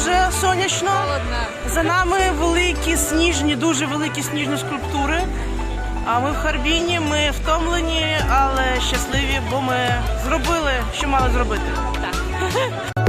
дуже сонячно. За нами великі сніжні, дуже великі сніжні скульптури. А ми в Харбіні, ми втомлені, але щасливі, бо ми зробили, що мали зробити. Так.